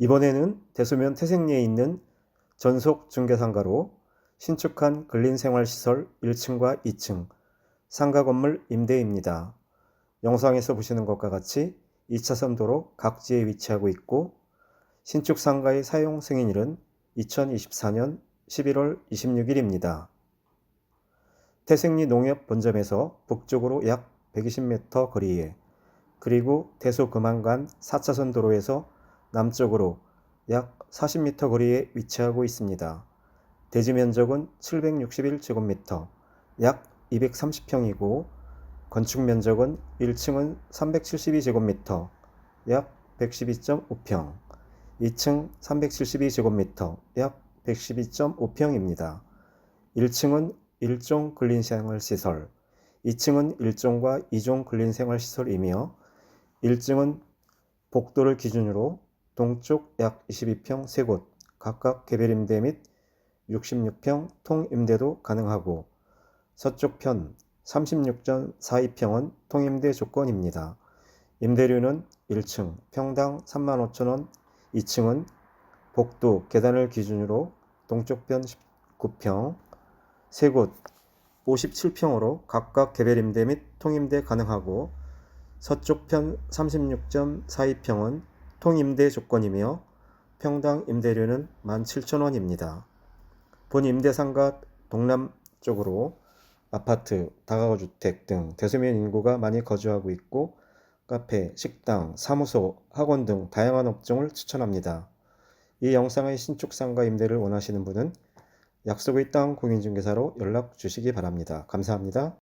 이번에는 대소면 태생리에 있는 전속 중개상가로 신축한 근린생활시설 1층과 2층 상가 건물 임대입니다. 영상에서 보시는 것과 같이 2차선 도로 각지에 위치하고 있고 신축 상가의 사용 승인일은 2024년 11월 26일입니다. 태생리 농협 본점에서 북쪽으로 약 120m 거리에 그리고 대소 금안간 4차선 도로에서 남쪽으로 약 40m 거리에 위치하고 있습니다. 대지 면적은 761제곱미터, 약 230평이고 건축 면적은 1층은 372제곱미터, 약 112.5평, 2층 372제곱미터, 약 112.5평입니다. 1층은 1종 근린생활시설, 2층은 1종과 2종 근린생활시설이며 1층은 복도를 기준으로 동쪽 약 22평 3곳 각각 개별 임대 및 66평 통임대도 가능하고 서쪽 편 36.42평은 통임대 조건입니다. 임대료는 1층 평당 35,000원, 2층은 복도 계단을 기준으로 동쪽 편 19평, 3곳 57평으로 각각 개별 임대 및 통임대 가능하고 서쪽 편 36.42평은 통임대 조건이며 평당 임대료는 17,000원입니다. 본 임대상가 동남 쪽으로 아파트, 다가구주택 등 대소면 인구가 많이 거주하고 있고 카페, 식당, 사무소, 학원 등 다양한 업종을 추천합니다. 이 영상의 신축 상가 임대를 원하시는 분은 약속의 땅 공인중개사로 연락 주시기 바랍니다. 감사합니다.